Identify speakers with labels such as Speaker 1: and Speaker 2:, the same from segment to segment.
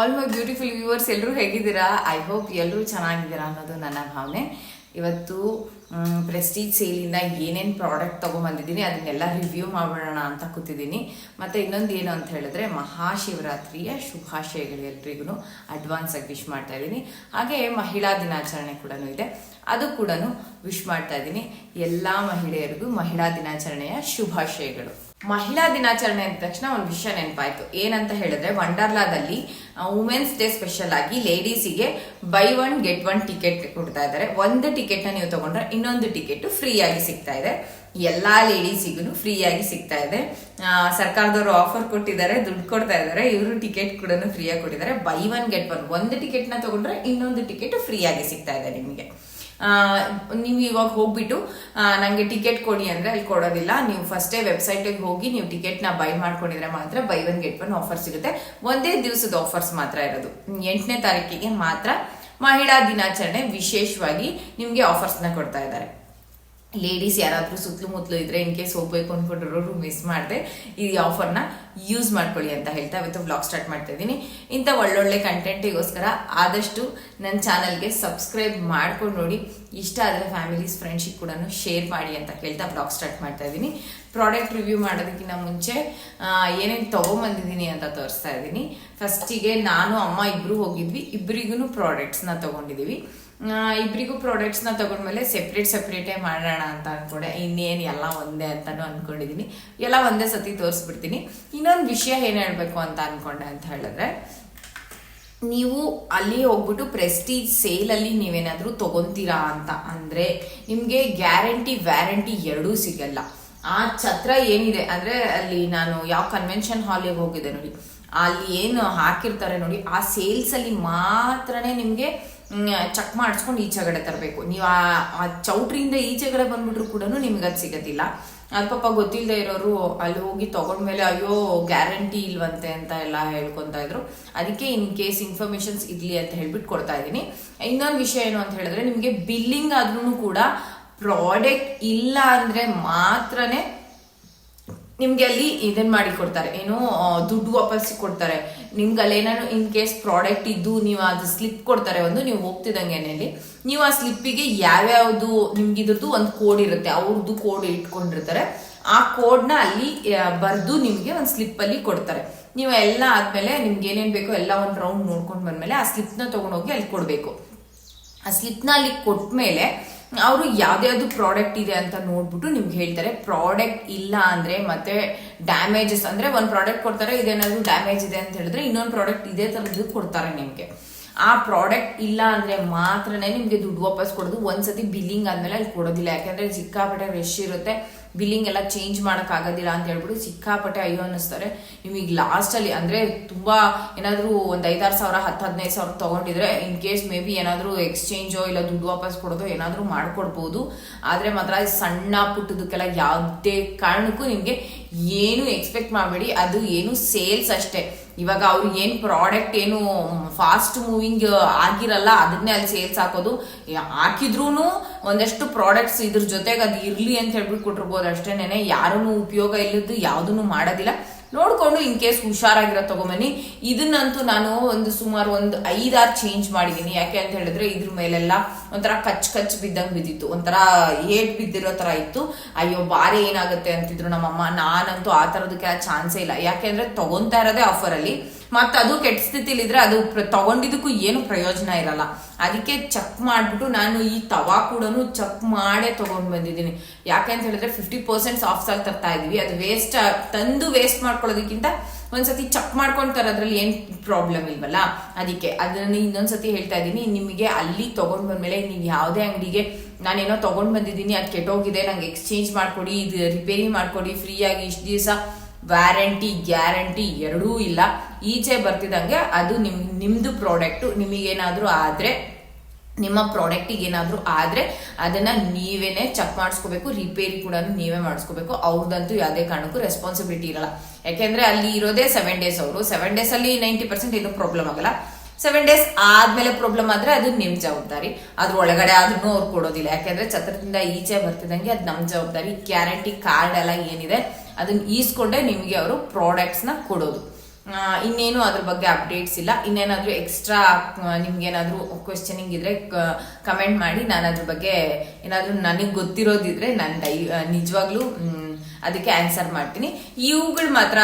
Speaker 1: All my beautiful viewers ಎಲ್ಲರೂ ಹೇಗಿದ್ದೀರಾ? I hope ಎಲ್ಲರೂ ಚೆನ್ನಾಗಿದ್ದೀರಾ ಅನ್ನೋದು ನನ್ನ ಭಾವನೆ. ಇವತ್ತು ಪ್ರೆಸ್ಟೀಜ್ ಸೇಲಿಂದ ಏನೇನು ಪ್ರಾಡಕ್ಟ್ ತೊಗೊಂಬಂದಿದ್ದೀನಿ, ಅದನ್ನೆಲ್ಲ ರಿವ್ಯೂ ಮಾಡೋಣ ಅಂತ ಕೂತಿದ್ದೀನಿ. ಮತ್ತು ಇನ್ನೊಂದು ಏನು ಅಂತ ಹೇಳಿದ್ರೆ, ಮಹಾಶಿವರಾತ್ರಿಯ ಶುಭಾಶಯಗಳು ಎಲ್ರಿಗೂ ಅಡ್ವಾನ್ಸ್ ಆಗಿ ವಿಶ್ ಮಾಡ್ತಾ ಇದ್ದೀನಿ. ಹಾಗೆ ಮಹಿಳಾ ದಿನಾಚರಣೆ ಕೂಡ ಇದೆ. ಅದು ಕೂಡ ವಿಶ್ ಮಾಡ್ತಾ ಇದ್ದೀನಿ. ಎಲ್ಲ ಮಹಿಳೆಯರಿಗೂ ಮಹಿಳಾ ದಿನಾಚರಣೆಯ ಶುಭಾಶಯಗಳು. ಮಹಿಳಾ ದಿನಾಚರಣೆ ಅಂದ ತಕ್ಷಣ ಒಂದು ವಿಷಯ ನೆನಪಾಯ್ತು. ಏನಂತ ಹೇಳಿದ್ರೆ ವಂಡರ್ಲಾದಲ್ಲಿ ವುಮೆನ್ಸ್ ಡೇ ಸ್ಪೆಷಲ್ ಆಗಿ ಲೇಡೀಸಿಗೆ buy one get one ticket ಕೊಡ್ತಾ ಇದ್ದಾರೆ. ಒಂದು ಟಿಕೆಟ್ನ ನೀವು ತಗೊಂಡ್ರೆ ಇನ್ನೊಂದು ಟಿಕೆಟ್ ಫ್ರೀ ಆಗಿ ಸಿಗ್ತಾ ಇದೆ. ಎಲ್ಲಾ ಲೇಡೀಸಿಗೂ ಫ್ರೀ ಆಗಿ ಸಿಗ್ತಾ ಇದೆ. ಸರ್ಕಾರದವರು ಆಫರ್ ಕೊಟ್ಟಿದ್ದಾರೆ, ದುಡ್ಡು ಕೊಡ್ತಾ ಇದ್ದಾರೆ. ಇವರು ಟಿಕೆಟ್ ಕೂಡ ಫ್ರೀಯಾಗಿ ಕೊಟ್ಟಿದ್ದಾರೆ. ಬೈ ಒನ್ ಗೆಟ್ ಒನ್ ಒಂದು ಟಿಕೆಟ್ನ ತಗೊಂಡ್ರೆ ಇನ್ನೊಂದು ಟಿಕೆಟ್ ಫ್ರೀ ಆಗಿ ಸಿಗ್ತಾ ಇದೆ ನಿಮಗೆ. ನೀವು ಇವಾಗ ಹೋಗ್ಬಿಟ್ಟು ಆ, ನಂಗೆ ಟಿಕೆಟ್ ಕೊಡಿ ಅಂದ್ರೆ ಅಲ್ಲಿ ಕೊಡೋದಿಲ್ಲ. ನೀವು ಫಸ್ಟೇ ವೆಬ್ಸೈಟಿಗೆ ಹೋಗಿ ನೀವು ಟಿಕೆಟ್ನ ಬೈ ಮಾಡ್ಕೊಂಡಿದ್ರೆ ಮಾತ್ರ buy one get one offer ಸಿಗುತ್ತೆ. ಒಂದೇ ದಿವಸದ ಆಫರ್ಸ್ ಮಾತ್ರ ಇರೋದು. ಎಂಟನೇ ತಾರೀಕಿಗೆ ಮಾತ್ರ ಮಹಿಳಾ ದಿನಾಚರಣೆ ವಿಶೇಷವಾಗಿ ನಿಮಗೆ ಆಫರ್ಸ್ನ ಕೊಡ್ತಾ ಇದ್ದಾರೆ. ಲೇಡೀಸ್ ಯಾರಾದರೂ ಸುತ್ತಲೂ ಇದ್ರೆ ಇನ್ ಕೇಸ್ ಹೋಗ್ಬೇಕು ರೂಮ್ ಮಿಸ್ ಮಾಡಿದೆ, ಈ ಆಫರ್ನ ಯೂಸ್ ಮಾಡ್ಕೊಳ್ಳಿ ಅಂತ ಹೇಳ್ತಾ ಇವತ್ತು ವ್ಲಾಗ್ ಸ್ಟಾರ್ಟ್ ಮಾಡ್ತಾ ಇದ್ದೀನಿ. ಇಂಥ ಒಳ್ಳೊಳ್ಳೆ ಕಂಟೆಂಟಿಗೋಸ್ಕರ ಆದಷ್ಟು ನನ್ನ ಚಾನಲ್ಗೆ ಸಬ್ಸ್ಕ್ರೈಬ್ ಮಾಡ್ಕೊಂಡು ನೋಡಿ. ಇಷ್ಟ ಆದರೆ ಫ್ಯಾಮಿಲೀಸ್ ಫ್ರೆಂಡ್ಶಿಪ್ ಕೂಡ ಶೇರ್ ಮಾಡಿ ಅಂತ ಕೇಳ್ತಾ ವ್ಲಾಗ್ ಸ್ಟಾರ್ಟ್ ಮಾಡ್ತಾ ಇದ್ದೀನಿ. ಪ್ರಾಡಕ್ಟ್ ರಿವ್ಯೂ ಮಾಡೋದಕ್ಕಿಂತ ಮುಂಚೆ ಏನೇನು ತೊಗೊಂಬಂದಿದ್ದೀನಿ ಅಂತ ತೋರಿಸ್ತಾ ಇದ್ದೀನಿ. ಫಸ್ಟಿಗೆ ನಾನು, ಅಮ್ಮ ಇಬ್ಬರು ಹೋಗಿದ್ವಿ. ಇಬ್ಬರಿಗೂ ಪ್ರಾಡಕ್ಟ್ಸ್ನ ತಗೊಂಡಿದ್ದೀವಿ. ನ ಪ್ರಾಡಕ್ಟ್ಸ್ನ ತಗೊಂಡ್ಮೇಲೆ ಸೆಪ್ರೇಟ್ ಸೆಪ್ರೇಟೇ ಮಾಡೋಣ ಅಂತ ಅನ್ಕೊಂಡೆ. ಇನ್ನೇನು ಎಲ್ಲ ಒಂದೇ ಅಂತಾನು ಅನ್ಕೊಂಡಿದ್ದೀನಿ ಎಲ್ಲ ಒಂದೇ ಸತಿ ತೋರಿಸ್ಬಿಡ್ತೀನಿ. ಇನ್ನೊಂದು ವಿಷಯ ಏನು ಹೇಳಬೇಕು ಅಂತ ಅನ್ಕೊಂಡೆ ಅಂತ ಹೇಳಿದ್ರೆ, ನೀವು ಅಲ್ಲಿ ಹೋಗ್ಬಿಟ್ಟು ಪ್ರೆಸ್ಟೀಜ್ ಸೇಲಲ್ಲಿ ನೀವೇನಾದರೂ ತಗೊಂತೀರಾ ಅಂತ ಅಂದರೆ ನಿಮಗೆ ಗ್ಯಾರಂಟಿ ವ್ಯಾರಂಟಿ ಎರಡೂ ಸಿಗಲ್ಲ. ಆ ಛತ್ರ ಏನಿದೆ ಅಂದರೆ ಅಲ್ಲಿ ನಾನು ಯಾವ ಕನ್ವೆನ್ಷನ್ ಹಾಲಿಗೆ ಹೋಗಿದ್ದೆ ನೋಡಿ, ಅಲ್ಲಿ ಏನು ಹಾಕಿರ್ತಾರೆ ನೋಡಿ, ಆ ಸೇಲ್ಸಲ್ಲಿ ಮಾತ್ರನೇ ನಿಮಗೆ ಚೆಕ್ ಮಾಡಿಸ್ಕೊಂಡು ಈಚೆಗಡೆ ತರಬೇಕು. ನೀವು ಆ ಚೌಟ್ರಿಯಿಂದ ಈಚೆಗಡೆ ಬಂದ್ಬಿಟ್ರು ಕೂಡ ನಿಮ್ಗೆ ಅದು ಸಿಗೋದಿಲ್ಲ. ಅದು ಪಾಪ ಗೊತ್ತಿಲ್ಲದೆ ಇರೋರು ಅಲ್ಲಿ ಹೋಗಿ ತಗೊಂಡ್ಮೇಲೆ ಅಯ್ಯೋ ಗ್ಯಾರಂಟಿ ಇಲ್ವಂತೆ ಅಂತ ಎಲ್ಲ ಹೇಳ್ಕೊತಾ ಇದ್ರು. ಅದಕ್ಕೆ ಇನ್ ಕೇಸ್ ಇನ್ಫಾರ್ಮೇಶನ್ಸ್ ಇರಲಿ ಅಂತ ಹೇಳ್ಬಿಟ್ಟು ಕೊಡ್ತಾ ಇದ್ದೀನಿ. ಇನ್ನೊಂದು ವಿಷಯ ಏನು ಅಂತ ಹೇಳಿದ್ರೆ, ನಿಮಗೆ ಬಿಲ್ಲಿಂಗ್ ಆದ್ರೂ ಕೂಡ ಪ್ರಾಡಕ್ಟ್ ಇಲ್ಲ ಅಂದ್ರೆ ಮಾತ್ರನೇ ನಿಮ್ಗೆ ಅಲ್ಲಿ ಇದನ್ನ ಮಾಡಿ ಕೊಡ್ತಾರೆ. ಏನು ದುಡ್ಡು ವಾಪಸ್ ಕೊಡ್ತಾರೆ. ನಿಮ್ಗೆ ಅಲ್ಲಿ ಏನಾದ್ರು ಇನ್ ಕೇಸ್ ಪ್ರಾಡಕ್ಟ್ ಇದ್ದು ನೀವು ಅದು ಸ್ಲಿಪ್ ಕೊಡ್ತಾರೆ ಒಂದು, ನೀವು ಹೋಗ್ತಿದ್ದಂಗೆನಲ್ಲಿ ನೀವು ಆ ಸ್ಲಿಪ್ಪಿಗೆ ಯಾವ್ಯಾವ್ದು ನಿಮ್ಗೆ ಇದ್ರದ್ದು ಒಂದು ಕೋಡ್ ಇರುತ್ತೆ. ಅವ್ರದ್ದು ಕೋಡ್ ಇಟ್ಕೊಂಡಿರ್ತಾರೆ. ಆ ಕೋಡ್ನ ಅಲ್ಲಿ ಬರೆದು ನಿಮಗೆ ಒಂದು ಸ್ಲಿಪ್ ಅಲ್ಲಿ ಕೊಡ್ತಾರೆ. ನೀವು ಎಲ್ಲ ಆದ್ಮೇಲೆ ನಿಮ್ಗೆ ಏನೇನ್ ಬೇಕೋ ಎಲ್ಲ ಒಂದು ರೌಂಡ್ ನೋಡ್ಕೊಂಡು ಬಂದ್ಮೇಲೆ ಆ ಸ್ಲಿಪ್ನ ತಗೊಂಡೋಗಿ ಅಲ್ಲಿ ಕೊಡ್ಬೇಕು. ಆ ಸ್ಲಿಪ್ನ ಅಲ್ಲಿ ಕೊಟ್ಮೇಲೆ ಅವರು ಯಾವ್ದ್ಯಾವ್ದು ಪ್ರಾಡಕ್ಟ್ ಇದೆ ಅಂತ ನೋಡ್ಬಿಟ್ಟು ನಿಮ್ಗೆ ಹೇಳ್ತಾರೆ. ಪ್ರಾಡಕ್ಟ್ ಇಲ್ಲ ಅಂದ್ರೆ ಮತ್ತೆ ಡ್ಯಾಮೇಜಸ್ ಅಂದ್ರೆ ಒಂದು ಪ್ರಾಡಕ್ಟ್ ಕೊಡ್ತಾರೆ, ಇದೇನಾದ್ರು ಡ್ಯಾಮೇಜ್ ಇದೆ ಅಂತ ಹೇಳಿದ್ರೆ ಇನ್ನೊಂದು ಪ್ರಾಡಕ್ಟ್ ಇದೇ ತರದ್ದು ಕೊಡ್ತಾರೆ ನಿಮ್ಗೆ. ಆ ಪ್ರಾಡಕ್ಟ್ ಇಲ್ಲ ಅಂದ್ರೆ ಮಾತ್ರನೇ ನಿಮ್ಗೆ ದುಡ್ಡು ವಾಪಸ್ ಕೊಡೋದು. ಒಂದ್ಸತಿ ಬಿಲ್ಲಿಂಗ್ ಆದ್ಮೇಲೆ ಅಲ್ಲಿ ಕೊಡೋದಿಲ್ಲ. ಯಾಕಂದ್ರೆ ಸಿಕ್ಕಾಪಟ್ಟೆ ರಶ್ ಇರುತ್ತೆ. ಬಿಲ್ಲಿಂಗ್ ಎಲ್ಲ ಚೇಂಜ್ ಮಾಡಕ್ ಆಗೋದಿಲ್ಲ ಅಂತ ಹೇಳ್ಬಿಟ್ಟು ಸಿಕ್ಕಾಪಟ್ಟೆ ಅಯ್ಯೋ ಅನ್ನಿಸ್ತಾರೆ. ನಿಮಗೆ ಲಾಸ್ಟಲ್ಲಿ ಅಂದ್ರೆ ತುಂಬಾ ಒಂದು ಒಂದ್ ಐದಾರು ಸಾವಿರ, ಹತ್ತು ಹದಿನೈದು ಸಾವಿರ ತಗೊಂಡಿದ್ರೆ ಇನ್ ಕೇಸ್ ಮೇ ಬಿ ಏನಾದರೂ ಎಕ್ಸ್ಚೇಂಜೋ ಇಲ್ಲ ದುಡ್ಡು ವಾಪಸ್ ಕೊಡೋದೋ ಏನಾದರೂ ಮಾಡ್ಕೊಡ್ಬೋದು. ಆದ್ರೆ ಮಾತ್ರ ಸಣ್ಣ ಪುಟ್ಟದಕ್ಕೆಲ್ಲ ಯಾವುದೇ ಕಾರಣಕ್ಕೂ ನಿಮಗೆ ಏನು ಎಕ್ಸ್ಪೆಕ್ಟ್ ಮಾಡಬೇಡಿ. ಅದು ಏನು ಸೇಲ್ಸ್ ಅಷ್ಟೇ. ಇವಾಗ ಅವ್ರು ಏನ್ ಪ್ರಾಡಕ್ಟ್ ಏನು ಫಾಸ್ಟ್ ಮೂವಿಂಗ್ ಆಗಿರಲ್ಲ, ಅದನ್ನೇ ಅಲ್ಲಿ ಸೇಲ್ಸ್ ಹಾಕೋದು. ಹಾಕಿದ್ರು ಒಂದಷ್ಟು ಪ್ರಾಡಕ್ಟ್ಸ್ ಇದ್ರ ಜೊತೆಗೆ ಅದು ಇರ್ಲಿ ಅಂತ ಹೇಳ್ಬಿಟ್ಟು ಕೊಟ್ಟಿರ್ಬೋದು ಅಷ್ಟೇನೆ ಯಾರೂ ಉಪಯೋಗ ಇಲ್ಲದ್ದು ಯಾವುದನ್ನು ಮಾಡೋದಿಲ್ಲ. ನೋಡ್ಕೊಂಡು ಇನ್ ಕೇಸ್ ಹುಷಾರಾಗಿರೋ ತಗೊಂಬನ್ನಿ. ಇದನ್ನಂತೂ ನಾನು ಒಂದು ಸುಮಾರು ಒಂದು ಐದಾರು ಚೇಂಜ್ ಮಾಡಿದ್ದೀನಿ ಯಾಕೆ ಅಂತ ಹೇಳಿದ್ರೆ ಇದ್ರ ಮೇಲೆಲ್ಲ ಒಂಥರ ಕಚ್ ಕಚ್ ಬಿದ್ದಂಗೆ ಬಿದ್ದಿತ್ತು. ಒಂಥರ ಏಟ್ ಬಿದ್ದಿರೋ ಥರ ಇತ್ತು. ಅಯ್ಯೋ, ಬಾರಿ ಏನಾಗುತ್ತೆ ಅಂತಿದ್ರು ನಮ್ಮಮ್ಮ. ನಾನಂತೂ ಆ ಥರದಕ್ಕೆ ಚಾನ್ಸೇ ಇಲ್ಲ. ಯಾಕೆಂದ್ರೆ ತಗೊಂತಾ ಇರೋದೇ ಆಫರಲ್ಲಿ ಮತ್ತೆ ಅದು ಕೆಟ್ಟ ಸ್ಥಿತಿಲಿದ್ರೆ ಅದು ತಗೊಂಡಿದ್ದಕ್ಕೂ ಏನು ಪ್ರಯೋಜನ ಇರಲ್ಲ. ಅದಕ್ಕೆ ಚೆಕ್ ಮಾಡ್ಬಿಟ್ಟು ನಾನು ಈ ತವಾ ಕೂಡ ಚೆಕ್ ಮಾಡೇ ತಗೊಂಡ್ ಬಂದಿದ್ದೀನಿ. ಯಾಕೆ ಅಂತ ಹೇಳಿದ್ರೆ ಫಿಫ್ಟಿ ಪರ್ಸೆಂಟ್ ಆಫ್ಸ್ ಆಗಿ ತರ್ತಾ ಇದೀವಿ. ಅದು ವೇಸ್ಟ್ ತಂದು ವೇಸ್ಟ್ ಮಾಡ್ಕೊಳ್ಳೋದಕ್ಕಿಂತ ಒಂದ್ಸತಿ ಚೆಕ್ ಮಾಡ್ಕೊಂತಾರೆ ತರೋದ್ರಲ್ಲಿ ಏನ್ ಪ್ರಾಬ್ಲಮ್ ಇಲ್ವಲ್ಲ? ಅದಕ್ಕೆ ಅದನ್ನ ಇನ್ನೊಂದ್ಸತಿ ಹೇಳ್ತಾ ಇದ್ದೀನಿ ನಿಮಗೆ ಅಲ್ಲಿ ತಗೊಂಡ್ ಬಂದ್ಮೇಲೆ ನೀವು ಯಾವುದೇ ಅಂಗಡಿಗೆ ನಾನೇನೋ ತಗೊಂಡ್ ಬಂದಿದ್ದೀನಿ, ಅದು ಕೆಟ್ಟೋಗಿದೆ, ನಂಗೆ ಎಕ್ಸ್ಚೇಂಜ್ ಮಾಡ್ಕೊಡಿ, ಇದು ರಿಪೇರಿ ಮಾಡ್ಕೊಡಿ ಫ್ರೀಯಾಗಿ ಇಷ್ಟು ದಿವಸ ವ್ಯಾರಂಟಿ ಗ್ಯಾರಂಟಿ ಎರಡೂ ಇಲ್ಲ. ಈಚೆ ಬರ್ತಿದಂಗೆ ಅದು ನಿಮ್, ನಿಮ್ದು ಪ್ರಾಡಕ್ಟು ನಿಮಗೇನಾದರೂ ಆದ್ರೆ, ನಿಮ್ಮ ಪ್ರಾಡಕ್ಟಿಗೆ ಏನಾದರೂ ಆದರೆ ಅದನ್ನ ನೀವೇನೆ ಚೆಕ್ ಮಾಡಿಸ್ಕೋಬೇಕು ರಿಪೇರಿ ಕೂಡ ನೀವೇ ಮಾಡಿಸ್ಕೋಬೇಕು. ಅವ್ರದ್ದಂತೂ ಯಾವುದೇ ಕಾರಣಕ್ಕೂ ರೆಸ್ಪಾನ್ಸಿಬಿಲಿಟಿ ಇರಲ್ಲ. ಯಾಕೆಂದ್ರೆ ಅಲ್ಲಿ ಇರೋದೇ ಸೆವೆನ್ ಡೇಸ್ ಅವರು. ಸೆವೆನ್ ಡೇಸ್ ಅಲ್ಲಿ ನೈಂಟಿ ಪರ್ಸೆಂಟ್ ಏನೂ ಪ್ರಾಬ್ಲಮ್ ಆಗಲ್ಲ. ಸೆವೆನ್ ಡೇಸ್ ಆದ್ಮೇಲೆ ಪ್ರಾಬ್ಲಮ್ ಆದ್ರೆ ಅದು ನಿಮ್ಮ ಜವಾಬ್ದಾರಿ. ಅದ್ರ ಒಳಗಡೆ ಆದ್ರೂ ಅವ್ರು ಕೊಡೋದಿಲ್ಲ. ಯಾಕೆಂದ್ರೆ ಛತ್ರದಿಂದ ಈಚೆ ಬರ್ತಿದಂಗೆ ಅದು ನಮ್ಮ ಜವಾಬ್ದಾರಿ. ಗ್ಯಾರಂಟಿ ಕಾರ್ಡ್ ಎಲ್ಲ ಏನಿದೆ ಅದನ್ನ ಈಸ್ಕೊಂಡೆ ನಿಮಗೆ ಅವರು ಪ್ರಾಡಕ್ಟ್ಸ್ನ ಕೊಡೋದು. ಇನ್ನೇನು ಅದ್ರ ಬಗ್ಗೆ ಅಪ್ಡೇಟ್ಸ್ ಇಲ್ಲ. ಇನ್ನೇನಾದರೂ ಎಕ್ಸ್ಟ್ರಾ ನಿಮ್ಗೇನಾದರೂ ಕ್ವೆಶ್ಚನಿಂಗ್ ಇದ್ರೆ ಕಮೆಂಟ್ ಮಾಡಿ ನಾನು ಅದ್ರ ಬಗ್ಗೆ ಏನಾದರೂ ನನಗೆ ಗೊತ್ತಿರೋದಿದ್ರೆ ನಾನು ಡೈ ನಿಜವಾಗ್ಲೂ ಅದಕ್ಕೆ ಆನ್ಸರ್ ಮಾಡ್ತೀನಿ. ಇವುಗಳು ಮಾತ್ರ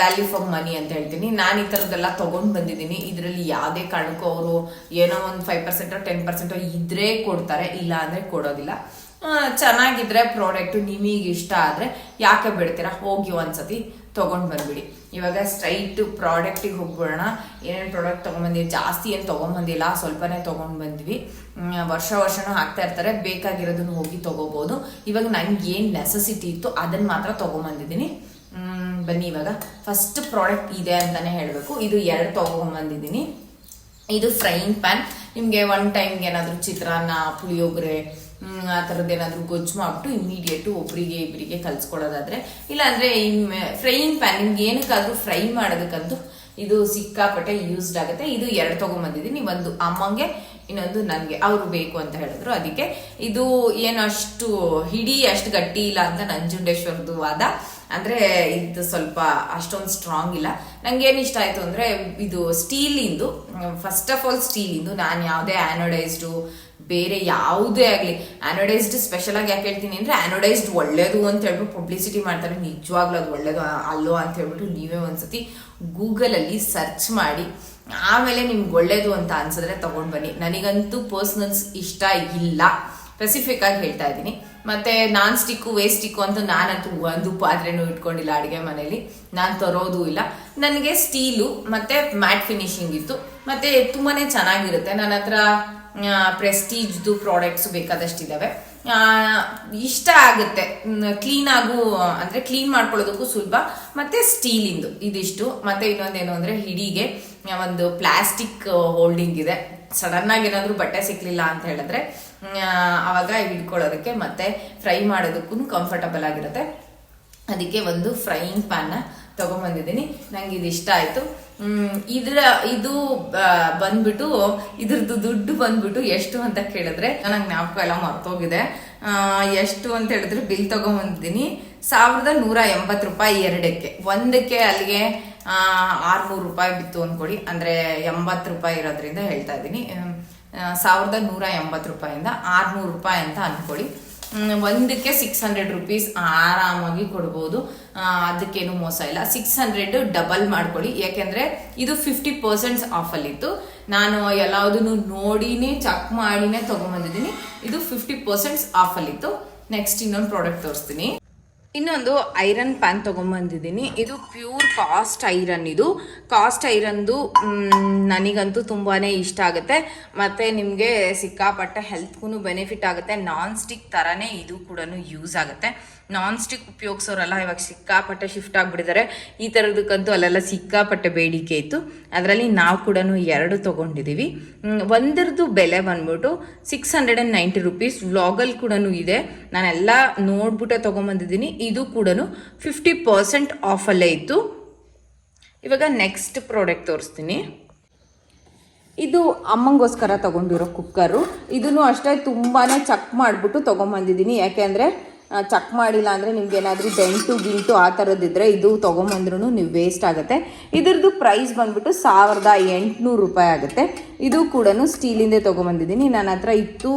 Speaker 1: ವ್ಯಾಲ್ಯೂ ಫಾರ್ ಮನಿ ಅಂತ ಹೇಳ್ತೀನಿ. ನಾನು ಈ ಥರದ್ದೆಲ್ಲ ತೊಗೊಂಡು ಬಂದಿದ್ದೀನಿ. ಇದರಲ್ಲಿ ಯಾವುದೇ ಕಾರಣಕ್ಕೂ ಅವರು ಏನೋ ಒಂದು ಫೈವ್ ಪರ್ಸೆಂಟೋ ಟೆನ್ ಪರ್ಸೆಂಟೋ ಇದ್ರೆ ಕೊಡ್ತಾರೆ. ಇಲ್ಲ ಅಂದರೆ ಕೊಡೋದಿಲ್ಲ. ಚೆನ್ನಾಗಿದ್ರೆ ಪ್ರಾಡಕ್ಟು ನಿಮಗೆ ಇಷ್ಟ ಆದರೆ ಯಾಕೆ ಬಿಡ್ತೀರಾ? ಹೋಗಿ ಒಂದ್ಸತಿ ತೊಗೊಂಡು ಬಂದ್ಬಿಡಿ ಇವಾಗ ಸ್ಟ್ರೈಟ್ ಪ್ರಾಡಕ್ಟಿಗೆ ಹೋಗ್ಬಿಡೋಣ. ಏನೇನು ಪ್ರಾಡಕ್ಟ್ ತೊಗೊಂಬಂದಿವಿ ಜಾಸ್ತಿ ಏನು ತೊಗೊಂಬಂದಿಲ್ಲ. ಸ್ವಲ್ಪನೇ ತೊಗೊಂಡು ಬಂದ್ವಿ. ವರ್ಷ ವರ್ಷನೂ ಹಾಕ್ತಾ ಇರ್ತಾರೆ. ಬೇಕಾಗಿರೋದನ್ನು ಹೋಗಿ ತೊಗೋಬೋದು. ಇವಾಗ ನನಗೆ ಏನು ನೆಸಸಿಟಿ ಇತ್ತು ಅದನ್ನು ಮಾತ್ರ ತೊಗೊಂಬಂದಿದ್ದೀನಿ. ಬನ್ನಿ ಇವಾಗ. ಫಸ್ಟ್ ಪ್ರಾಡಕ್ಟ್ ಇದೆ ಅಂತಲೇ ಹೇಳಬೇಕು. ಇದು ಎರಡು ತೊಗೊಂಬಂದಿದ್ದೀನಿ. ಇದು ಫ್ರೈಯಿಂಗ್ ಪ್ಯಾನ್ ನಿಮಗೆ ಒನ್ ಟೈಮ್ಗೆ ಏನಾದರೂ ಚಿತ್ರಾನ್ನ, ಪುಳಿಯೋಗರೆ ಆ ಥರದ್ದು ಏನಾದರೂ ಗೊಜ್ಜು ಮಾಡ್ಬಿಟ್ಟು ಇಮಿಡಿಯೇಟು ಒಬ್ಬರಿಗೆ ಇಬ್ಬರಿಗೆ ಕಲ್ಸ್ಕೊಡೋದಾದ್ರೆ ಇಲ್ಲಾಂದರೆ ಫ್ರೈಯಿಂಗ್ ಪ್ಯಾನ್ ನಿಮ್ಗೆ ಏನಕ್ಕಾದ್ರೂ ಫ್ರೈ ಮಾಡೋದಕ್ಕಂತೂ ಇದು ಸಿಕ್ಕಾಪಟ್ಟೆ ಯೂಸ್ಡ್ ಆಗುತ್ತೆ. ಇದು ಎರಡು ತೊಗೊಂಬಂದಿದ್ದೀನಿ. ಒಂದು ಅಮ್ಮಂಗೆ, ಇನ್ನೊಂದು ನನಗೆ. ಅವರು ಬೇಕು ಅಂತ ಹೇಳಿದ್ರು ಅದಕ್ಕೆ. ಇದು ಏನು ಅಷ್ಟು ಹಿಡಿ, ಅಷ್ಟು ಗಟ್ಟಿ ಇಲ್ಲ ಅಂತ ನಂಜುಂಡೇಶ್ವರದ್ದು ವಾದ. ಅಂದ್ರೆ ಇದು ಸ್ವಲ್ಪ ಅಷ್ಟೊಂದು ಸ್ಟ್ರಾಂಗ್ ಇಲ್ಲ. ನಂಗೆ ಏನು ಇಷ್ಟ ಆಯ್ತು ಅಂದ್ರೆ ಇದು ಸ್ಟೀಲಿಂದು ಫಸ್ಟ್ ಆಫ್ ಆಲ್ ಸ್ಟೀಲಿಂದು ನಾನು ಯಾವುದೇ ಆ್ಯನೋಡೈಸ್ಡು ಬೇರೆ ಯಾವುದೇ ಆಗಲಿ ಆನೋಡೈಸ್ಡ್ ಸ್ಪೆಷಲ್ ಆಗಿ ಯಾಕೆ ಹೇಳ್ತೀನಿ ಅಂದ್ರೆ ಆನೋಡೈಸ್ಡ್ ಒಳ್ಳೇದು ಅಂತ ಹೇಳ್ಬಿಟ್ಟು ಪಬ್ಲಿಸಿಟಿ ಮಾಡ್ತಾರೆ, ನಿಜವಾಗ್ಲೂ ಅದು ಒಳ್ಳೇದು ಅಲ್ಲೋ ಅಂತ ಹೇಳ್ಬಿಟ್ಟು ನೀವೇ ಒಂದ್ಸತಿ ಗೂಗಲಲ್ಲಿ ಸರ್ಚ್ ಮಾಡಿ, ಆಮೇಲೆ ನಿಮ್ಗೆ ಒಳ್ಳೇದು ಅಂತ ಅನ್ಸಿದ್ರೆ ತಗೊಂಡ್ ಬನ್ನಿ. ನನಗಂತೂ ಪರ್ಸನಲ್ಸ್ ಇಷ್ಟ ಇಲ್ಲ. ಸ್ಪೆಸಿಫಿಕ್ ಆಗಿ ಹೇಳ್ತಾ ಇದ್ದೀನಿ. ಮತ್ತೆ ನಾನ್ ಸ್ಟಿಕ್ಕು ವೇಸ್ಟ್ ಸ್ಟಿಕ್ಕು ಅಂತ ನಾನಂತೂ ಒಂದು ಪಾತ್ರೆನೂ ಇಟ್ಕೊಂಡಿಲ್ಲ ಅಡುಗೆ ಮನೇಲಿ ನಾನು ತರೋದು ಇಲ್ಲ. ನನಗೆ ಸ್ಟೀಲು ಮತ್ತೆ ಮ್ಯಾಟ್ ಫಿನಿಶಿಂಗ್ ಇತ್ತು. ಮತ್ತೆ ತುಂಬಾನೇ ಚೆನ್ನಾಗಿರುತ್ತೆ. ನನ್ನ ಹತ್ರ ಪ್ರೆಸ್ಟೀಜ್ದು ಪ್ರಾಡಕ್ಟ್ಸ್ ಬೇಕಾದಷ್ಟಿದ್ದಾವೆ ಇಷ್ಟ ಆಗುತ್ತೆ. ಕ್ಲೀನ್ ಆಗು, ಅಂದ್ರೆ ಕ್ಲೀನ್ ಮಾಡ್ಕೊಳ್ಳೋದಕ್ಕೂ ಸುಲಭ. ಮತ್ತೆ ಸ್ಟೀಲಿಂದು ಇದಿಷ್ಟು. ಮತ್ತೆ ಇನ್ನೊಂದೇನು ಅಂದ್ರೆ ಹಿಡಿಗೆ. ಒಂದು ಪ್ಲಾಸ್ಟಿಕ್ ಹೋಲ್ಡಿಂಗ್ ಇದೆ. ಸಡನ್ ಆಗಿ ಏನಾದ್ರು ಬಟ್ಟೆ ಸಿಕ್ಲಿಲ್ಲ ಅಂತ ಹೇಳಿದ್ರೆ ಆವಾಗ ಹಿಡ್ಕೊಳ್ಳೋದಕ್ಕೆ ಮತ್ತೆ ಫ್ರೈ ಮಾಡೋದಕ್ಕೂ ಕಂಫರ್ಟಬಲ್ ಆಗಿರುತ್ತೆ. ಅದಕ್ಕೆ ಒಂದು ಫ್ರೈಯಿಂಗ್ ಪ್ಯಾನ್ನ ತೊಗೊಂಬಂದಿದ್ದೀನಿ. ನನಗೆ ಇದು ಇಷ್ಟ ಆಯ್ತು. ಇದ್ರ, ಇದು ಬಂದ್ಬಿಟ್ಟು, ಇದ್ರದ್ದು ದುಡ್ಡು ಬಂದ್ಬಿಟ್ಟು ಎಷ್ಟು ಅಂತ ಕೇಳಿದ್ರೆ, ನನಗೆ ಜ್ಞಾಪಕ ಎಲ್ಲ ಮರ್ತೋಗಿದೆ. ಎಷ್ಟು ಅಂತ ಹೇಳಿದ್ರೆ ಬಿಲ್ ತಗೊಂಬಂದಿದ್ದೀನಿ. ಸಾವಿರದ ನೂರ ಎಂಬತ್ತು ರೂಪಾಯಿ ಎರಡಕ್ಕೆ. ಒಂದಕ್ಕೆ ಅಲ್ಲಿಗೆ ಆರ್ನೂರು ರೂಪಾಯಿ ಬಿತ್ತು ಅಂದ್ಕೊಡಿ ಅಂದ್ರೆ ಎಂಬತ್ತು ರೂಪಾಯಿ ಇರೋದ್ರಿಂದ ಹೇಳ್ತಾ ಇದ್ದೀನಿ. ಸಾವಿರದ ನೂರ ಎಂಬತ್ತು ರೂಪಾಯಿಂದ ಆರ್ನೂರು ರೂಪಾಯಿ ಅಂತ ಅನ್ಕೊಳ್ಳಿ. ಒಂದಕ್ಕೆ ಸಿಕ್ಸ್ ಹಂಡ್ರೆಡ್ ರುಪೀಸ್ ಆರಾಮಾಗಿ ಕೊಡ್ಬೋದು. ಅದಕ್ಕೇನು ಮೋಸ ಇಲ್ಲ. ಸಿಕ್ಸ್ ಹಂಡ್ರೆಡ್ ಡಬಲ್ ಮಾಡ್ಕೊಳ್ಳಿ. ಯಾಕೆಂದ್ರೆ ಇದು ಫಿಫ್ಟಿ ಪರ್ಸೆಂಟ್ಸ್ ಆಫಲ್ಲಿತ್ತು ನಾನು ಎಲ್ಲದನ್ನು ನೋಡಿನೇ ಚೆಕ್ ಮಾಡಿನೇ ತಗೊಂಡ್ಬಂದಿದ್ದೀನಿ. ಇದು ಫಿಫ್ಟಿ ಆಫ್ ಅಲ್ಲಿತ್ತು. ನೆಕ್ಸ್ಟ್ ಇನ್ನೊಂದು ಪ್ರಾಡಕ್ಟ್ ತೋರಿಸ್ತೀನಿ. ಇನ್ನೊಂದು ಐರನ್ ಪ್ಯಾನ್ ತೊಗೊಂಬಂದಿದ್ದೀನಿ. ಇದು ಪ್ಯೂರ್ ಕಾಸ್ಟ್ ಐರನ್ ಇದು. ಕಾಸ್ಟ್ ಐರನ್ದು ನನಗಂತೂ ತುಂಬಾ ಇಷ್ಟ ಆಗುತ್ತೆ. ಮತ್ತು ನಿಮಗೆ ಸಿಕ್ಕಾಪಟ್ಟೆ ಹೆಲ್ತ್ಗೂ ಬೆನಿಫಿಟ್ ಆಗುತ್ತೆ. ನಾನ್ ಸ್ಟಿಕ್ ಥರನೇ ಇದು ಕೂಡ ಯೂಸ್ ಆಗುತ್ತೆ. ನಾನ್ ಸ್ಟಿಕ್ ಉಪಯೋಗಿಸೋರೆಲ್ಲ ಇವಾಗ ಸಿಕ್ಕಾಪಟ್ಟೆ ಶಿಫ್ಟ್ ಆಗಿಬಿಟ್ಟಿದ್ದಾರೆ ಈ ಥರದಕ್ಕಂತೂ ಅಲ್ಲೆಲ್ಲ ಸಿಕ್ಕಾಪಟ್ಟೆ ಬೇಡಿಕೆ ಇತ್ತು. ಅದರಲ್ಲಿ ನಾವು ಕೂಡ ಎರಡು ತೊಗೊಂಡಿದ್ದೀವಿ ಒಂದರದ್ದು ಬೆಲೆ ಬಂದ್ಬಿಟ್ಟು six hundred and ninety rupees ವ್ಲಾಗಲ್ಲಿ ಕೂಡ ಇದೆ. ನಾನೆಲ್ಲ ನೋಡ್ಬಿಟ್ಟೆ ತೊಗೊಂಬಂದಿದ್ದೀನಿ. ಇದು ಕೂಡ ಫಿಫ್ಟಿ ಪರ್ಸೆಂಟ್ ಆಫಲ್ಲೇ ಇತ್ತು. ಇವಾಗ ನೆಕ್ಸ್ಟ್ ಪ್ರಾಡಕ್ಟ್ ತೋರಿಸ್ತೀನಿ. ಇದು ಅಮ್ಮಂಗೋಸ್ಕರ ತಗೊಂಡಿರೋ ಕುಕ್ಕರು ಇದನ್ನು ಅಷ್ಟೇ ತುಂಬಾ ಚಕ್ ಮಾಡಿಬಿಟ್ಟು ತೊಗೊಂಬಂದಿದ್ದೀನಿ. ಯಾಕೆಂದರೆ ಚಕ್ ಮಾಡಿಲ್ಲ ಅಂದರೆ ನಿಮ್ಗೆ ಏನಾದರೂ ಗಿಂಟು ಆ ಥರದ್ದಿದ್ರೆ ಇದು ತೊಗೊಂಬಂದ್ರೂ ನೀವು ವೇಸ್ಟ್ ಆಗುತ್ತೆ. ಇದ್ರದ್ದು ಪ್ರೈಸ್ ಬಂದ್ಬಿಟ್ಟು ಸಾವಿರದ ಎಂಟುನೂರು ರೂಪಾಯಿ ಆಗುತ್ತೆ. ಇದು ಕೂಡ ಸ್ಟೀಲಿಂದೇ ತೊಗೊಂಬಂದಿದ್ದೀನಿ. ನನ್ನ ಹತ್ರ ಇತ್ತು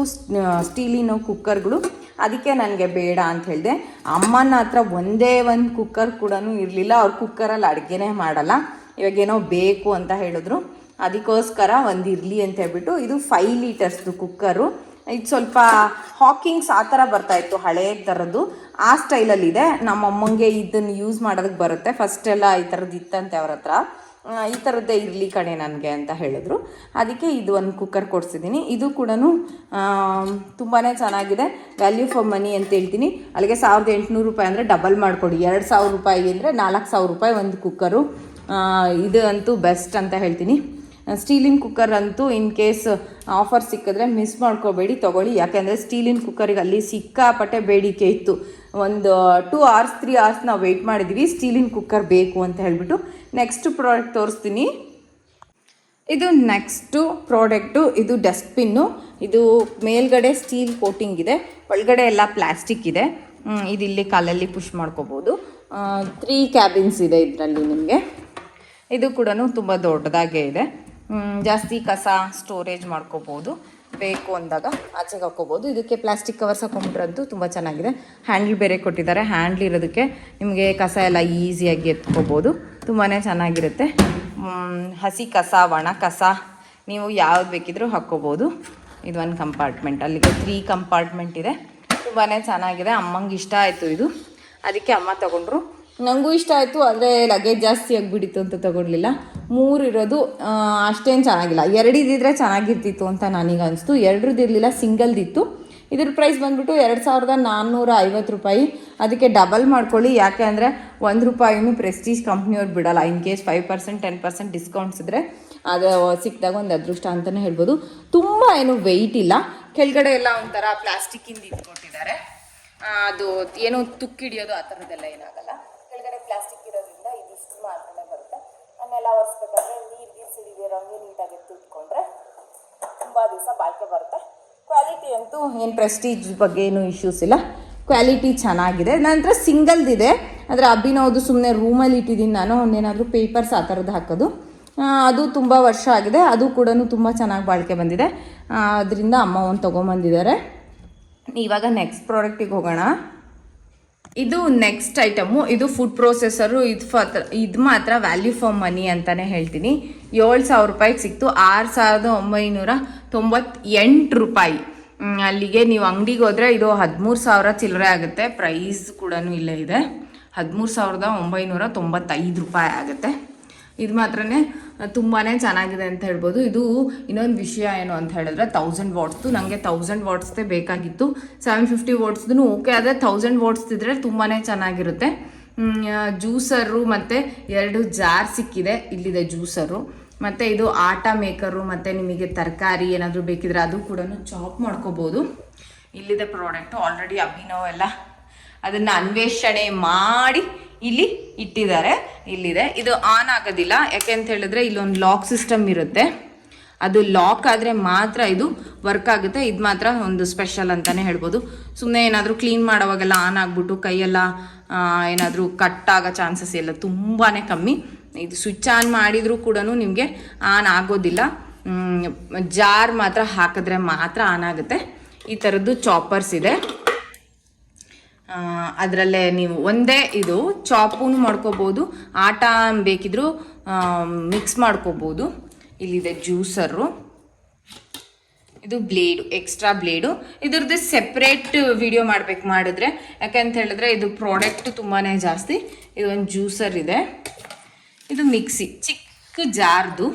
Speaker 1: ಸ್ಟೀಲಿನ ಕುಕ್ಕರ್ಗಳು ಅದಕ್ಕೆ ನನಗೆ ಬೇಡ ಅಂತ ಹೇಳಿದೆ. ಅಮ್ಮನ ಹತ್ರ ಒಂದೇ ಒಂದು ಕುಕ್ಕರ್ ಕೂಡ ಇರಲಿಲ್ಲ. ಅವ್ರು ಕುಕ್ಕರಲ್ಲಿ ಅಡುಗೆನೇ ಮಾಡಲ್ಲ. ಇವಾಗೇನೋ ಬೇಕು ಅಂತ ಹೇಳಿದ್ರು. ಅದಕ್ಕೋಸ್ಕರ ಒಂದು ಇರಲಿ ಅಂತ ಹೇಳ್ಬಿಟ್ಟು ಇದು ಫೈವ್ ಲೀಟರ್ಸ್ದು ಕುಕ್ಕರು ಇದು ಸ್ವಲ್ಪ ಹಾಕಿಂಗ್ಸ್ ಆ ಥರ ಬರ್ತಾ ಇತ್ತು ಹಳೇ ಥರದ್ದು. ಆ ಸ್ಟೈಲಲ್ಲಿದೆ ನಮ್ಮ ಅಮ್ಮಂಗೆ ಇದನ್ನು ಯೂಸ್ ಮಾಡೋದಕ್ಕೆ ಬರುತ್ತೆ. ಫಸ್ಟ್ ಎಲ್ಲ ಈ ಥರದ್ದು ಇತ್ತಂತೆ ಅವ್ರ ಹತ್ರ. ಈ ಥರದ್ದೇ ಇರಲಿ ಕಣೆ ನನಗೆ ಅಂತ ಹೇಳಿದ್ರು. ಅದಕ್ಕೆ ಇದು ಒಂದು ಕುಕ್ಕರ್ ಕೊಡಿಸಿದ್ದೀನಿ ಇದು ಕೂಡ ತುಂಬಾ ಚೆನ್ನಾಗಿದೆ. ವ್ಯಾಲ್ಯೂ ಫಾರ್ ಮನಿ ಅಂತ ಹೇಳ್ತೀನಿ. ಅಲ್ಲಿಗೆ ಸಾವಿರದ ಎಂಟುನೂರು ರೂಪಾಯಿ ಅಂದರೆ ಡಬಲ್ ಮಾಡಿಕೊಡಿ. ಎರಡು ಸಾವಿರ ರೂಪಾಯಿ ಅಂದರೆ ನಾಲ್ಕು ಸಾವಿರ ರೂಪಾಯಿ ಒಂದು ಕುಕ್ಕರು ಇದು ಅಂತೂ ಬೆಸ್ಟ್ ಅಂತ ಹೇಳ್ತೀನಿ. ಸ್ಟೀಲಿನ ಕುಕ್ಕರ್ ಅಂತೂ ಇನ್ ಕೇಸ್ ಆಫರ್ ಸಿಕ್ಕಿದ್ರೆ ಮಿಸ್ ಮಾಡ್ಕೋಬೇಡಿ, ತೊಗೊಳ್ಳಿ. ಯಾಕೆಂದರೆ ಸ್ಟೀಲಿನ ಕುಕ್ಕರಿಗೆ ಅಲ್ಲಿ ಸಿಕ್ಕಾಪಟ್ಟೆ ಬೇಡಿಕೆ ಇತ್ತು. ಒಂದು ಟೂ ಅವರ್ಸ್ ತ್ರೀ ಅವರ್ಸ್ ನಾವು ವೆಯ್ಟ್ ಮಾಡಿದ್ವಿ. ಸ್ಟೀಲಿನ ಕುಕ್ಕರ್ ಬೇಕು ಅಂತ ಹೇಳಿಬಿಟ್ಟು ನೆಕ್ಸ್ಟ್ ಪ್ರಾಡಕ್ಟ್ ತೋರಿಸ್ತೀನಿ. ಇದು ನೆಕ್ಸ್ಟು ಪ್ರಾಡಕ್ಟು ಇದು ಡಸ್ಟ್ಬಿನ್ನು ಇದು ಮೇಲ್ಗಡೆ ಸ್ಟೀಲ್ ಕೋಟಿಂಗ್ ಇದೆ. ಒಳಗಡೆ ಎಲ್ಲ ಪ್ಲಾಸ್ಟಿಕ್ ಇದೆ. ಇದು ಇಲ್ಲಿ ಕಾಲಲ್ಲಿ ಪುಷ್ ಮಾಡ್ಕೋಬೋದು. ತ್ರೀ ಕ್ಯಾಬಿನ್ಸ್ ಇದೆ ಇದರಲ್ಲಿ ನಿಮಗೆ. ಇದು ಕೂಡ ತುಂಬ ದೊಡ್ಡದಾಗೇ ಇದೆ. ಜಾಸ್ತಿ ಕಸ ಸ್ಟೋರೇಜ್ ಮಾಡ್ಕೋಬೋದು. ಬೇಕು ಅಂದಾಗ ಆಚೆಗೆ ಹಾಕ್ಕೋಬೋದು ಇದಕ್ಕೆ ಪ್ಲಾಸ್ಟಿಕ್ ಕವರ್ಸ್ ಹಾಕೊಂಡ್ಬಿಟ್ರಂತೂ ತುಂಬ ಚೆನ್ನಾಗಿದೆ. ಹ್ಯಾಂಡ್ಲ್ ಬೇರೆ ಕೊಟ್ಟಿದ್ದಾರೆ. ಹ್ಯಾಂಡ್ಲ್ ಇರೋದಕ್ಕೆ ನಿಮಗೆ ಕಸ ಎಲ್ಲ ಈಸಿಯಾಗಿ ಎತ್ಕೋಬೋದು. ತುಂಬಾ ಚೆನ್ನಾಗಿರುತ್ತೆ. ಹಸಿ ಕಸ, ಒಣ ಕಸ ನೀವು ಯಾವ್ದು ಬೇಕಿದ್ರೂ ಹಾಕ್ಕೋಬೋದು ಇದು ಒಂದು ಕಂಪಾರ್ಟ್ಮೆಂಟ್ ಅಲ್ಲಿಗೆ ತ್ರೀ ಕಂಪಾರ್ಟ್ಮೆಂಟ್ ಇದೆ. ತುಂಬಾ ಚೆನ್ನಾಗಿದೆ. ಅಮ್ಮಂಗೆ ಇಷ್ಟ ಆಯಿತು ಇದು. ಅದಕ್ಕೆ ಅಮ್ಮ ತಗೊಂಡ್ರು ನನಗೂ ಇಷ್ಟ ಆಯಿತು, ಆದರೆ ಲಗೇಜ್ ಜಾಸ್ತಿ ಆಗಿಬಿಡಿತ್ತು ಅಂತ ತಗೊಳ್ಲಿಲ್ಲ ಮೂರು ಇರೋದು ಅಷ್ಟೇನು ಚೆನ್ನಾಗಿಲ್ಲ. ಎರಡಿದ್ದಿದ್ರೆ ಚೆನ್ನಾಗಿರ್ತಿತ್ತು ಅಂತ ನನಗೆ ಅನಿಸ್ತು. ಎರಡ್ರದ್ದಿರಲಿಲ್ಲ ಸಿಂಗಲ್ದಿತ್ತು. ಇದ್ರ ಪ್ರೈಸ್ ಬಂದ್ಬಿಟ್ಟು ಎರಡು ಸಾವಿರದ ನಾನ್ನೂರ ಐವತ್ತು ರೂಪಾಯಿ. ಅದಕ್ಕೆ ಡಬಲ್ ಮಾಡ್ಕೊಳ್ಳಿ. ಯಾಕೆ ಅಂದರೆ ಒಂದು ರೂಪಾಯಿನೂ ಪ್ರೆಸ್ಟೀಜ್ ಕಂಪ್ನಿಯವ್ರು ಬಿಡಲ್ಲ. In case five percent ten percent discounts ಇದ್ದರೆ ಅದು ಸಿಕ್ಕಿದಾಗ ಒಂದು ಅದೃಷ್ಟ ಅಂತಲೇ ಹೇಳ್ಬೋದು. ತುಂಬ ಏನು ವೆಯ್ಟ್ ಇಲ್ಲ. ಕೆಳಗಡೆ ಎಲ್ಲ ಒಂಥರ ಪ್ಲಾಸ್ಟಿಕ್ಕಿಂದ ಇಟ್ಕೊಟ್ಟಿದ್ದಾರೆ ಅದು ಏನು ತುಕ್ಕಿಡಿಯೋದು ಆ ಥರದ್ದೆಲ್ಲ ಏನಾಗಲ್ಲ ಕೆಳಗಡೆ ಪ್ಲಾಸ್ಟಿಕ್ ಇರೋದ್ರಿಂದ ಇದಿಷ್ಟು ಮಾತ್ರನೇ ಬರುತ್ತೆ ಅದನ್ನೆಲ್ಲ ಒರೆಸ್ಬೇಕಾದ್ರೆ ನೀರು ಗೀರು ಸಿಡಿದಿರೋಂಗೆ ನೀಟಾಗಿ ಎತ್ತಿಟ್ಕೊಂಡ್ರೆ ತುಂಬ ದಿವಸ ಬಾಳಿಕೆ ಬರುತ್ತೆ. ಕ್ವಾಲಿಟಿ ಅಂತೂ ಏನು ಪ್ರೆಸ್ಟೀಜ್ ಬಗ್ಗೆ ಏನು ಇಶ್ಯೂಸ್ ಇಲ್ಲ. ಕ್ವಾಲಿಟಿ ಚೆನ್ನಾಗಿದೆ. ನಂತರ ಸಿಂಗಲ್ದಿದೆ ಆದರೆ ಅಭಿನವ್ದು ಸುಮ್ಮನೆ ರೂಮಲ್ಲಿ ಇಟ್ಟಿದ್ದೀನಿ ನಾನು. ಒಂದೇನಾದರೂ ಪೇಪರ್ಸ್ ಆ ಥರದ್ದು ಹಾಕೋದು. ಅದು ತುಂಬ ವರ್ಷ ಆಗಿದೆ. ಅದು ಕೂಡ ತುಂಬ ಚೆನ್ನಾಗಿ ಬಾಳಿಕೆ ಬಂದಿದೆ. ಅದರಿಂದ ಅಮ್ಮ ಒಂದು ತೊಗೊಂಬಂದಿದ್ದಾರೆ. ಇವಾಗ ನೆಕ್ಸ್ಟ್ ಪ್ರಾಡಕ್ಟಿಗೆ ಹೋಗೋಣ. ಇದು ನೆಕ್ಸ್ಟ್ ಐಟಮು ಇದು ಫುಡ್ ಪ್ರೊಸೆಸರು ಇದು ಫತ್ರ ಇದು ಮಾತ್ರ ವ್ಯಾಲ್ಯೂ ಫಾರ್ ಮನಿ ಅಂತಲೇ ಹೇಳ್ತೀನಿ. ಏಳು ಸಾವಿರ ರೂಪಾಯಿಗೆ ಸಿಕ್ತು. ಆರು ಸಾವಿರದ ಒಂಬೈನೂರ ತೊಂಬತ್ತೆಂಟು ರೂಪಾಯಿ. ಅಲ್ಲಿಗೆ ನೀವು ಅಂಗಡಿಗೆ ಹೋದರೆ ಇದು ಹದಿಮೂರು ಸಾವಿರ ಚಿಲ್ಲರೆ ಆಗುತ್ತೆ. ಪ್ರೈಸ್ ಕೂಡ ಇಲ್ಲೇ ಇದೆ. ಹದಿಮೂರು ಸಾವಿರದ ಒಂಬೈನೂರ ತೊಂಬತ್ತೈದು ರೂಪಾಯಿ ಆಗುತ್ತೆ. ಇದು ಮಾತ್ರನೇ ತುಂಬಾ ಚೆನ್ನಾಗಿದೆ ಅಂತ ಹೇಳ್ಬೋದು. ಇದು ಇನ್ನೊಂದು ವಿಷಯ ಏನು ಅಂತ ಹೇಳಿದ್ರೆ ತೌಸಂಡ್ ವಾಟ್ಸ್ದು ನನಗೆ ತೌಸಂಡ್ ವಾಟ್ಸ್ದೇ ಬೇಕಾಗಿತ್ತು. ಸೆವೆನ್ ಫಿಫ್ಟಿ ವಾಟ್ಸ್ದು ಓಕೆ ಆದರೆ ತೌಸಂಡ್ ವಾಟ್ಸ್ ಇದ್ದರೆ ತುಂಬಾ ಚೆನ್ನಾಗಿರುತ್ತೆ. ಜ್ಯೂಸರು ಮತ್ತು ಎರಡು ಜಾರ್ ಸಿಕ್ಕಿದೆ, ಇಲ್ಲಿದೆ ಜ್ಯೂಸರು ಮತ್ತು ಇದು ಆಟ ಮೇಕರು ಮತ್ತು ನಿಮಗೆ ತರಕಾರಿ ಏನಾದರೂ ಬೇಕಿದ್ರೆ ಅದು ಕೂಡ ಚಾಪ್ ಮಾಡ್ಕೋಬೋದು. ಇಲ್ಲಿದೆ ಪ್ರಾಡಕ್ಟು ಆಲ್ರೆಡಿ ಅಭಿನವ್ ಎಲ್ಲ ಅದನ್ನು ಅನ್ವೇಷಣೆ ಮಾಡಿ ಇಲ್ಲಿ ಇಟ್ಟಿದ್ದಾರೆ. ಇಲ್ಲಿದೆ. ಇದು ಆನ್ ಆಗೋದಿಲ್ಲ. ಯಾಕೆ ಅಂತ ಹೇಳಿದ್ರೆ ಇಲ್ಲೊಂದು ಲಾಕ್ ಸಿಸ್ಟಮ್ ಇರುತ್ತೆ. ಅದು ಲಾಕ್ ಆದರೆ ಮಾತ್ರ ಇದು ವರ್ಕ್ ಆಗುತ್ತೆ. ಇದು ಮಾತ್ರ ಒಂದು ಸ್ಪೆಷಲ್ ಅಂತಲೇ ಹೇಳ್ಬೋದು. ಸುಮ್ಮನೆ ಏನಾದರೂ ಕ್ಲೀನ್ ಮಾಡೋವಾಗೆಲ್ಲ ಆನ್ ಆಗಿಬಿಟ್ಟು ಕೈಯೆಲ್ಲ ಏನಾದರೂ ಕಟ್ ಆಗೋ ಚಾನ್ಸಸ್ ಎಲ್ಲ ತುಂಬಾ ಕಮ್ಮಿ. ಇದು ಸ್ವಿಚ್ ಆನ್ ಮಾಡಿದರೂ ಕೂಡ ನಿಮಗೆ ಆನ್ ಆಗೋದಿಲ್ಲ. ಜಾರ್ ಮಾತ್ರ ಹಾಕಿದ್ರೆ ಮಾತ್ರ ಆನ್ ಆಗುತ್ತೆ. ಈ ಥರದ್ದು ಚಾಪರ್ಸ್ ಇದೆ. ಅದರಲ್ಲೇ ನೀವು ಒಂದೇ ಇದು, ಚಾಪೂನು ಮಾಡ್ಕೋಬೋದು, ಆಟ ಬೇಕಿದ್ರೂ ಮಿಕ್ಸ್ ಮಾಡ್ಕೋಬೋದು. ಇಲ್ಲಿದೆ ಜ್ಯೂಸರು. ಇದು ಬ್ಲೇಡು ಎಕ್ಸ್ಟ್ರಾ ಬ್ಲೇಡು. ಇದ್ರದ್ದು ಸೆಪ್ರೇಟ್ ವಿಡಿಯೋ ಮಾಡ್ಬೇಕು ಮಾಡಿದ್ರೆ. ಯಾಕೆಂತ ಹೇಳಿದ್ರೆ, ಇದು ಪ್ರಾಡಕ್ಟ್ ತುಂಬಾ ಜಾಸ್ತಿ. ಇದು ಒಂದು ಜ್ಯೂಸರ್ ಇದೆ. ಇದು ಮಿಕ್ಸಿ, ಚಿಕ್ಕ ಜಾರ್ದು.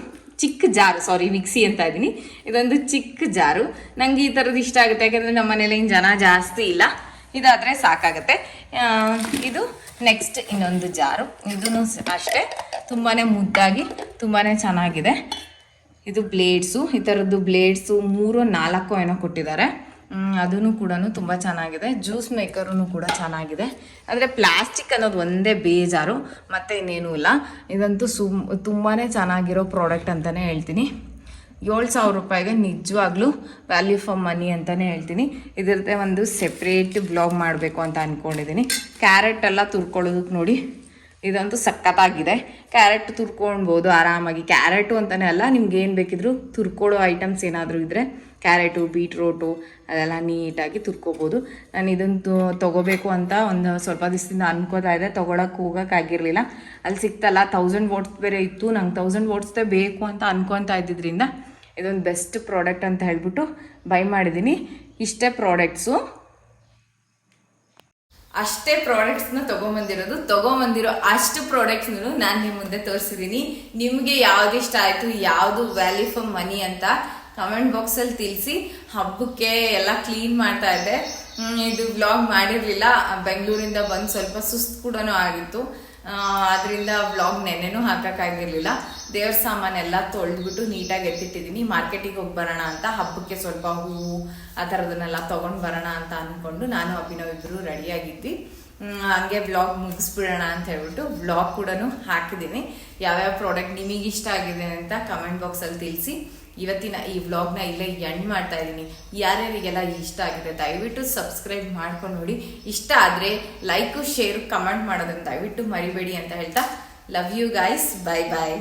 Speaker 1: ಚಿಕ್ಕ ಜಾರು ಸಾರಿ ಮಿಕ್ಸಿ ಅಂತ ಇದ್ದೀನಿ. ಇದೊಂದು ಚಿಕ್ಕ ಜಾರು. ನನಗೆ ಈ ಥರದ್ದು ಇಷ್ಟ ಆಗುತ್ತೆ, ಯಾಕೆಂದರೆ ನಮ್ಮ ಮನೇಲಿ ಜನ ಜಾಸ್ತಿ ಇಲ್ಲ. ಇದಾದರೆ ಸಾಕಾಗುತ್ತೆ. ಇದು ನೆಕ್ಸ್ಟ್ ಇನ್ನೊಂದು ಜಾರು. ಇದೂ ಅಷ್ಟೇ. ತುಂಬಾ ಮುದ್ದಾಗಿ ತುಂಬಾ ಚೆನ್ನಾಗಿದೆ. ಇದು ಬ್ಲೇಡ್ಸು ಈ ಥರದ್ದು ಬ್ಲೇಡ್ಸು ಮೂರು, ನಾಲ್ಕು ಏನೋ ಕೊಟ್ಟಿದ್ದಾರೆ. ಅದೂ ಕೂಡ ತುಂಬ ಚೆನ್ನಾಗಿದೆ. ಜ್ಯೂಸ್ ಮೇಕರೂ ಕೂಡ ಚೆನ್ನಾಗಿದೆ. ಆದರೆ ಪ್ಲಾಸ್ಟಿಕ್ ಅನ್ನೋದು ಒಂದೇ ಬೇಜಾರು. ಮತ್ತು ಇನ್ನೇನೂ ಇಲ್ಲ. ಇದಂತೂ ಸುಮ್ ತುಂಬಾ ಚೆನ್ನಾಗಿರೋ ಪ್ರಾಡಕ್ಟ್ ಅಂತಲೇ ಹೇಳ್ತೀನಿ. ಏಳು ಸಾವಿರ ರೂಪಾಯಿಗೆ ನಿಜವಾಗ್ಲೂ ವ್ಯಾಲ್ಯೂ ಫಾರ್ ಮನಿ ಅಂತಲೇ ಹೇಳ್ತೀನಿ. ಇದ್ರದ್ದೇ ಒಂದು ಸೆಪ್ರೇಟ್ ಬ್ಲಾಗ್ ಮಾಡಬೇಕು ಅಂತ ಅಂದ್ಕೊಂಡಿದ್ದೀನಿ ಕ್ಯಾರೆಟ್ ಎಲ್ಲ ತುರ್ಕೊಳ್ಳೋದಕ್ಕೆ ನೋಡಿ, ಇದಂತೂ ಸಖತ್ತಾಗಿದೆ. ಕ್ಯಾರೆಟ್ ತುರ್ಕೊಳ್ಬೋದು ಆರಾಮಾಗಿ. ಕ್ಯಾರೆಟು ಅಂತಲೇ ಅಲ್ಲ, ನಿಮ್ಗೆ ಏನು ಬೇಕಿದ್ರು ತುರ್ಕೊಳ್ಳೋ ಐಟಮ್ಸ್ ಏನಾದರೂ ಇದ್ದರೆ ಕ್ಯಾರೆಟು ಬೀಟ್ರೋಟು ಅದೆಲ್ಲ ನೀಟಾಗಿ ತುರ್ಕೋಬೋದು. ನಾನು ಇದನ್ನು ತೊಗೋಬೇಕು ಅಂತ ಒಂದು ಸ್ವಲ್ಪ ದಿವಸದಿಂದ ಅನ್ಕೋತಾ ಇದೆ ತೊಗೊಳಕ್ಕೆ ಹೋಗೋಕ್ಕಾಗಿರಲಿಲ್ಲ ಅಲ್ಲಿ ಸಿಕ್ತಲ್ಲ ತೌಸಂಡ್ ವೋಟ್ಸ್ ಬೇರೆ ಇತ್ತು. ನಂಗೆ ತೌಸಂಡ್ ವೋಟ್ಸ್ದೇ ಬೇಕು ಅಂತ ಅನ್ಕೊತಾ ಇದ್ದಿದ್ದರಿಂದ ಇದೊಂದು ಬೆಸ್ಟ್ ಪ್ರಾಡಕ್ಟ್ ಅಂತ ಹೇಳ್ಬಿಟ್ಟು ಬೈ ಮಾಡಿದ್ದೀನಿ. ಇಷ್ಟೇ ಪ್ರಾಡಕ್ಟ್ಸು ಅಷ್ಟೇ ಪ್ರಾಡಕ್ಟ್ಸ್ನ ತೊಗೊಂಬಂದಿರೋದು. ತೊಗೊಂಬಂದಿರೋ ಅಷ್ಟು ಪ್ರಾಡಕ್ಟ್ಸ್ನೂ ನಾನು ನಿಮ್ಮ ಮುಂದೆ ತೋರಿಸಿದ್ದೀನಿ ನಿಮಗೆ ಯಾವ್ದು ಇಷ್ಟ ಆಯಿತು, ಯಾವುದು ವ್ಯಾಲ್ಯೂ ಫಾರ್ ಮನಿ ಅಂತ ಕಮೆಂಟ್ ಬಾಕ್ಸಲ್ಲಿ ತಿಳಿಸಿ. ಹಬ್ಬಕ್ಕೆ ಎಲ್ಲ ಕ್ಲೀನ್ ಮಾಡ್ತಾ ಇದ್ದೆ. ಇದು ಬ್ಲಾಗ್ ಮಾಡಿರಲಿಲ್ಲ. ಬೆಂಗಳೂರಿಂದ ಬಂದು ಸ್ವಲ್ಪ ಸುಸ್ತು ಕೂಡ ಆಗಿತ್ತು. ಅದರಿಂದ ವ್ಲಾಗ್ ನೆನ್ನೆನೂ ಹಾಕೋಕ್ಕಾಗಿರಲಿಲ್ಲ ದೇವ್ರ ಸಾಮಾನೆಲ್ಲ ತೊಳೆದ್ಬಿಟ್ಟು ನೀಟಾಗಿ ಎತ್ತಿಟ್ಟಿದ್ದೀನಿ. ಮಾರ್ಕೆಟಿಗೆ ಹೋಗಿ ಬರೋಣ ಅಂತ, ಹಬ್ಬಕ್ಕೆ ಸ್ವಲ್ಪ ಹೂವು ಆ ಥರದನ್ನೆಲ್ಲ ತೊಗೊಂಡು ಬರೋಣ ಅಂತ ಅಂದ್ಕೊಂಡು ನಾನು, ಅಭಿನವ್ ಇಬ್ಬರು ರೆಡಿಯಾಗಿದ್ವಿ. ಹಂಗೆ ವ್ಲಾಗ್ ಮುಗಿಸ್ಬಿಡೋಣ ಅಂತ ಹೇಳ್ಬಿಟ್ಟು ಬ್ಲಾಗ್ ಕೂಡ ಹಾಕಿದ್ದೀನಿ ಯಾವ್ಯಾವ ಪ್ರಾಡಕ್ಟ್ ನಿಮಗೆ ಇಷ್ಟ ಆಗಿದೆ ಅಂತ ಕಮೆಂಟ್ ಬಾಕ್ಸಲ್ಲಿ ತಿಳಿಸಿ. ಇವತ್ತಿನ ಈ ವ್ಲಾಗ್ನ ಇಲ್ಲೇ ಎಂಡ್ ಮಾಡ್ತಾ ಇದ್ದೀನಿ. ಯಾರ್ಯಾರಿಗೆಲ್ಲ ಇಷ್ಟ ಆಗಿದೆ, ದಯವಿಟ್ಟು ಸಬ್ಸ್ಕ್ರೈಬ್ ಮಾಡ್ಕೊಂಡು ನೋಡಿ. ಇಷ್ಟ ಆದರೆ ಲೈಕು ಶೇರು ಕಮೆಂಟ್ ಮಾಡೋದನ್ನು ದಯವಿಟ್ಟು ಮರಿಬೇಡಿ ಅಂತ ಹೇಳ್ತಾ love you guys bye bye